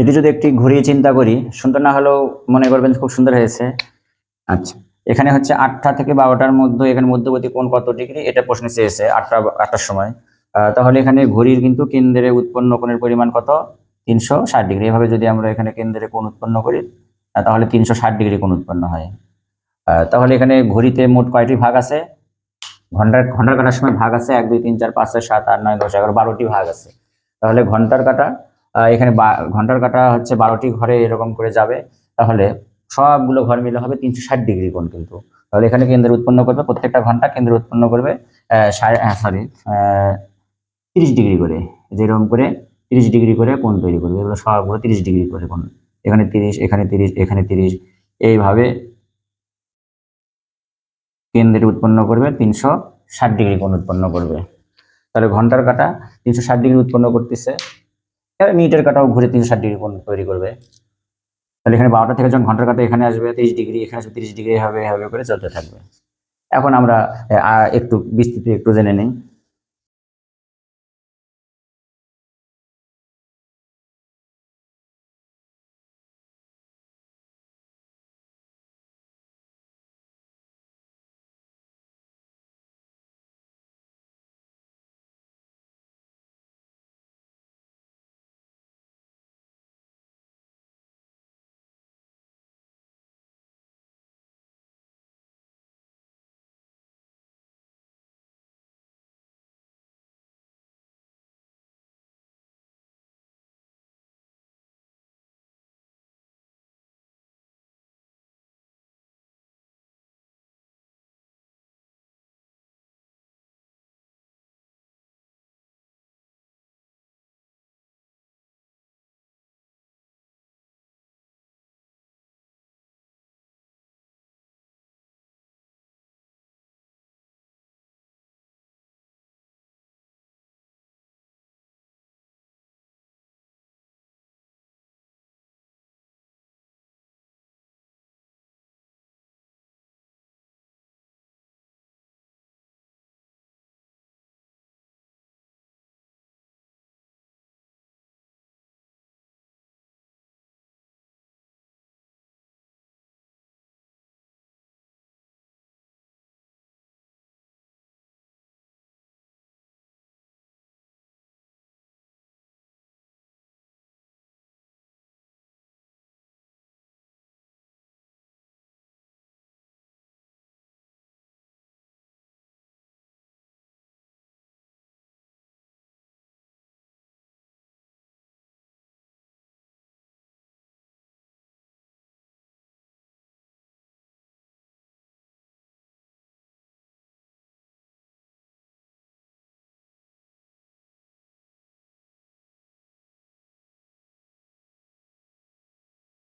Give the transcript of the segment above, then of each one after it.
এটি যদি একটি ঘুরিয়ে চিন্তা করি সুন্দর না হলেও মনে করবেন খুব সুন্দর হয়েছে। আচ্ছা। এখানে হচ্ছে আটটা থেকে বারোটার মধ্যে এখানে মধ্যবর্তী কোন কত ডিগ্রি? এটা প্রশ্নে চেয়েছে আটটা আটটার সময়। তাহলে এখানে ঘড়ির কিন্তু কেন্দ্রে উৎপন্ন কোণের পরিমাণ কত? তিনশো ষাট ডিগ্রি। এভাবে যদি আমরা এখানে কেন্দ্রে কোণ উৎপন্ন করি তাহলে তিনশো ষাট ডিগ্রি কোণ উৎপন্ন হয়। তাহলে এখানে ঘড়িতে মোট কয়টি ভাগ আছে? ঘণ্টার ঘণ্টার কাটার সময় ভাগ আছে এক দুই তিন চার পাঁচ ছয় সাত আট নয় দশ এগারো বারোটি ভাগ আছে। তাহলে ঘণ্টার কাটা এখানে ঘণ্টার কাটা হচ্ছে বারোটি ঘরে এরকম করে যাবে। তাহলে সবগুলো ঘর মিলে হবে তিনশো ষাট ডিগ্রি কোণ কিন্তু। তাহলে এখানে কেন্দ্রে উৎপন্ন করবে, প্রত্যেকটা ঘণ্টা কেন্দ্রে উৎপন্ন করবে সরি তিরিশ ডিগ্রি করে। যেরকম করে তিরিশ ডিগ্রি করে কোণ তৈরি করবে। এগুলো সবগুলো তিরিশ ডিগ্রি করে কোণ। এখানে তিরিশ এখানে তিরিশ এখানে তিরিশ। এইভাবে কেন্দ্রে উৎপন্ন করবে, তিনশো ষাট ডিগ্রি কোণ উৎপন্ন করবে। তাহলে ঘণ্টার কাটা তিনশো ষাট ডিগ্রি উৎপন্ন করতেছে। মিনিটের কাটাও ঘুরে তিনশো ষাট ডিগ্রি কোণ তৈরি করবে। তাহলে এখানে বারোটা থেকে যখন ঘণ্টার কাটা এখানে আসবে, তিরিশ ডিগ্রি, এখানে আসবে, তিরিশ ডিগ্রি হবে এভাবে করে চলতে থাকবে। এখন আমরা একটু বিস্তৃত একটু জেনে নিই।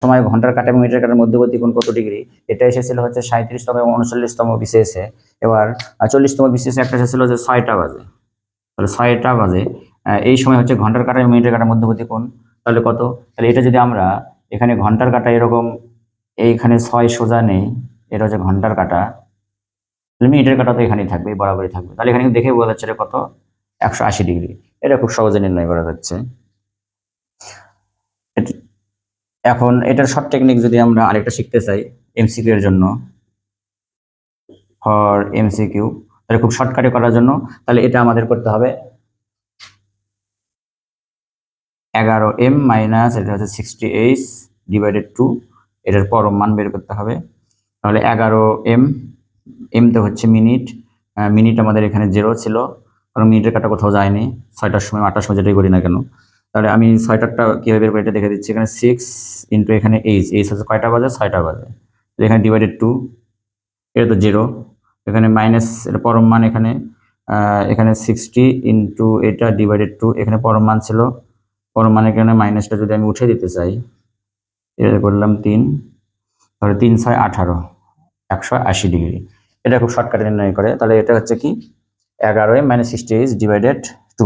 সময় ঘণ্টার কাটা এবং মিটার কাটার মধ্যবর্তী কোণ কত ডিগ্রি? এটা এসেছিল হচ্ছে সাঁত্রিশতম এবং উনচল্লিশতম বিসিএসে। এবার চল্লিশতম বিসিএসে একটা এসেছিল যে ছয়টা বাজে। তাহলে ছয়টা বাজে এই সময় হচ্ছে ঘণ্টার কাটা এবং মিনিটের কাটার মধ্যবর্তী কোণ তাহলে কত? তাহলে এটা যদি আমরা এখানে ঘণ্টার কাটা এরকম এইখানে ছয় সোজা নেই, এটা হচ্ছে ঘণ্টার কাটা। তাহলে মিনিটের কাটা তো এখানেই থাকবে বরাবরই থাকবে। তাহলে এখানে দেখে বোঝা যাচ্ছে এটা কত? একশো আশি ডিগ্রি। এটা খুব সহজে নির্ণয় করা যাচ্ছে এট- এখন এটার শর্ট টেকনিক যদি আমরা আরেকটা শিখতে চাই এমসিকিউ এর জন্য ফর এমসিকিউ তাহলে খুব শর্টকাটে করার জন্য, তাহলে এটা আমাদের করতে হবে এগারো এম মাইনাস এটা হচ্ছে সিক্সটি এইচ ডিভাইডেড টু এটার পরম মান বের করতে হবে। তাহলে এগারো এম এম তো হচ্ছে মিনিট মিনিট আমাদের এখানে জিরো ছিল, কারণ মিনিটের কাটা কোথাও যায়নি, ছয়টার সময়, আটটার সময় যেটাই করি না কেন। তাহলে আমি ছয়টারটা কীভাবে বের করে এটা দেখে দিচ্ছি। এখানে সিক্স ইন্টু এখানে এইচ এইচ হচ্ছে কয়টা বাজে? ছয়টা বাজে। এখানে ডিভাইডেড টু এটা তো জিরো এখানে মাইনাস এটা পরম মান এখানে এখানে সিক্সটি ইন্টু এটা ডিভাইডেড টু এখানে পরম মান ছিল। পরম মানে এখানে মাইনাসটা যদি আমি উঠে দিতে চাই, এটা করলাম তিন, তাহলে তিন ছয় আঠারো, একশো আশি ডিগ্রি এটা খুব শর্টকাটে নির্ণয় করে। তাহলে এটা হচ্ছে কি? এগারোয় minus sixty H divided to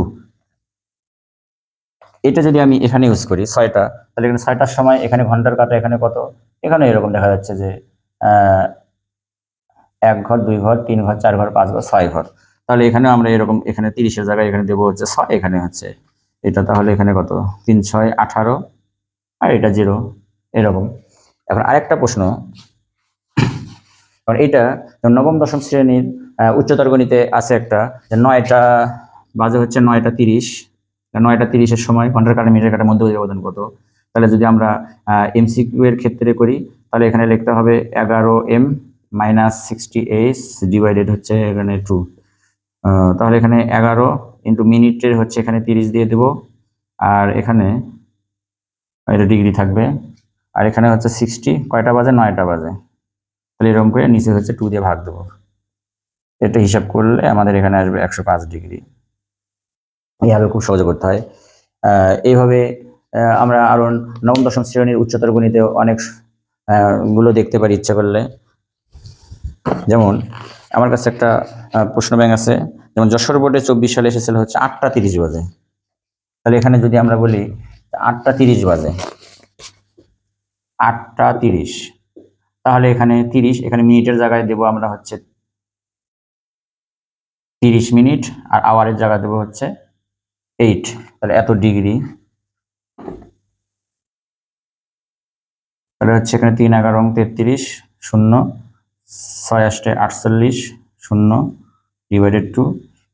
এটা যদি আমি এখানে ইউজ করি, ছয়টা, তাহলে এখানে ছয়টার সময় এখানে ঘণ্টার কাটা এখানে কত? এখানে এরকম দেখা যাচ্ছে যে এক ঘর, দুই ঘর, তিন ঘর, চার ঘর, পাঁচ ঘর, ছয় ঘর। তাহলে এখানে আমরা এরকম, এখানে তিরিশের জায়গায় এখানে দেবো হচ্ছে ছয়, এখানে হচ্ছে এটা তাহলে এখানে কত? তিন, ছয়, আঠারো, আর এটা জিরো, এরকম। এখন আরেকটা প্রশ্ন। কারণ এইটা নবম, দশম শ্রেণির উচ্চতর গণিতে আছে একটা, যে নয়টা বাজে হচ্ছে নয়টা তিরিশ। নয়টা তিরিশের সময় ঘণ্টার কাটা মিটার কাটার মধ্যে ব্যবধান কত? তাহলে যদি আমরা এমসিকিউ এর ক্ষেত্রে করি, তাহলে এখানে লিখতে হবে এগারো এম মাইনাস সিক্সটি ডিভাইডেড হচ্ছে এখানে টু তাহলে এখানে এগারো ইন্টু মিনিটের হচ্ছে এখানে তিরিশ দিয়ে দেব। আর এখানে এটা ডিগ্রি থাকবে। আর এখানে হচ্ছে সিক্সটি কয়টা বাজে? নয়টা বাজে। তাহলে এরকম করে নিচে হচ্ছে টু দিয়ে ভাগ দেবো। এটা হিসাব করলে আমাদের এখানে আসবে একশো পাঁচ ডিগ্রি। এইভাবে খুব সহজে করতে হয়। এইভাবে আমরা আরও নবম, দশম শ্রেণির উচ্চতর গণিতে অনেকগুলো দেখতে পারি ইচ্ছা করলে। যেমন, আমার কাছে একটা প্রশ্ন ব্যাংক আছে। যেমন, যশোর বোর্ডে চব্বিশ সালে এসেছিল হচ্ছে আটটা তিরিশ বাজে। তাহলে এখানে যদি আমরা বলি, আটটা তিরিশ বাজে। আটটা তিরিশ। তাহলে এখানে তিরিশ, এখানে মিনিটের জায়গায় দেবো আমরা হচ্ছে তিরিশ মিনিট, আর আওয়ারের জায়গায় দেবো হচ্ছে এইট, তাহলে এত ডিগ্রি। তাহলে হচ্ছে এখানে তিন এগারো তেত্রিশ, শূন্য, ছয় আষ্টে আটচল্লিশ, শূন্য ডিভাইডেড টু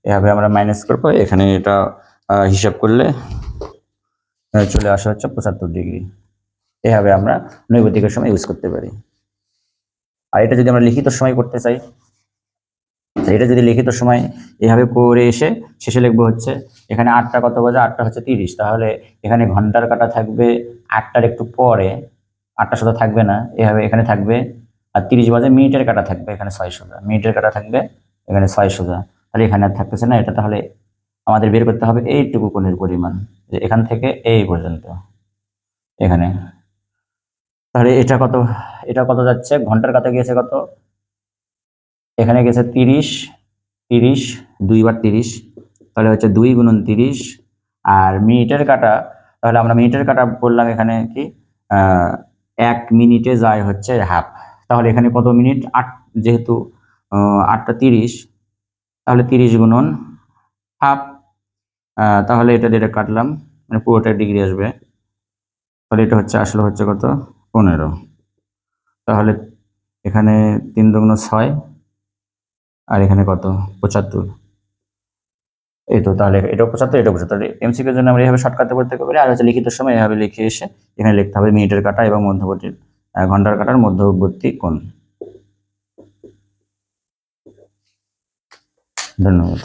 এভাবে আমরা মাইনাস করব। এখানে এটা হিসাব করলে চলে আসা হচ্ছে পঁচাত্তর ডিগ্রি। এভাবে আমরা নৈবেদিকের সময় ইউজ করতে পারি। আর এটা যদি আমরা লিখিত সময় করতে চাই এটা যদি লিখিত সময় এভাবে করে এসে শেষে লিখব হচ্ছে, এখানে আটটা কত বাজে? আটটা হচ্ছে তিরিশ। তাহলে এখানে ঘণ্টার কাটা থাকবে আটটার একটু পরে। আটটা সাথে থাকবে না, এভাবে এখানে থাকবে। আর তিরিশ বাজে মিনিটের কাটা থাকবে, এখানে ছয় সোজা। মিনিটের কাটা থাকবে, এখানে ছয় সোজা। তাহলে এখানে আর থাকতেছে না, এটা তাহলে আমাদের বের করতে হবে এইটুকু কোণের পরিমাণ। যে এখান থেকে এই পর্যন্ত, এখানে। তাহলে এটা কত এটা কত যাচ্ছে? ঘণ্টার কাটা গিয়েছে কত? এখানে গেছে তিরিশ তিরিশ, দুইবার তিরিশ, তাহলে হচ্ছে দুই গুণন তিরিশ। আর মিনিটের কাটা, তাহলে আমরা মিনিটের কাটা বললাম এখানে কি? এক মিনিটে যায় হচ্ছে হাফ তাহলে এখানে কত মিনিট? আট, যেহেতু আটটা তিরিশ, তাহলে তিরিশ গুণন হাফ তাহলে এটা যেটা কাটলাম মানে পুরোটা ডিগ্রি আসবে। তাহলে এটা হচ্ছে, আসলে হচ্ছে কত? পনেরো। তাহলে এখানে তিন দুগুণ ছয় আর এখানে কত? পঁচাত্তর। এই তো তাহলে এটা পঁচাত্তর এটা পঁচাত্তর। তাহলে এমসিকের জন্য আমরা এইভাবে শর্টকাটে করতে পারি। আর হচ্ছে লিখিত সময় এভাবে লিখে এসে এখানে লিখতে হবে মিনিটের কাটা এবং মধ্যবর্তী ঘণ্টার কাটার মধ্যবর্তী কোন ধন্যবাদ।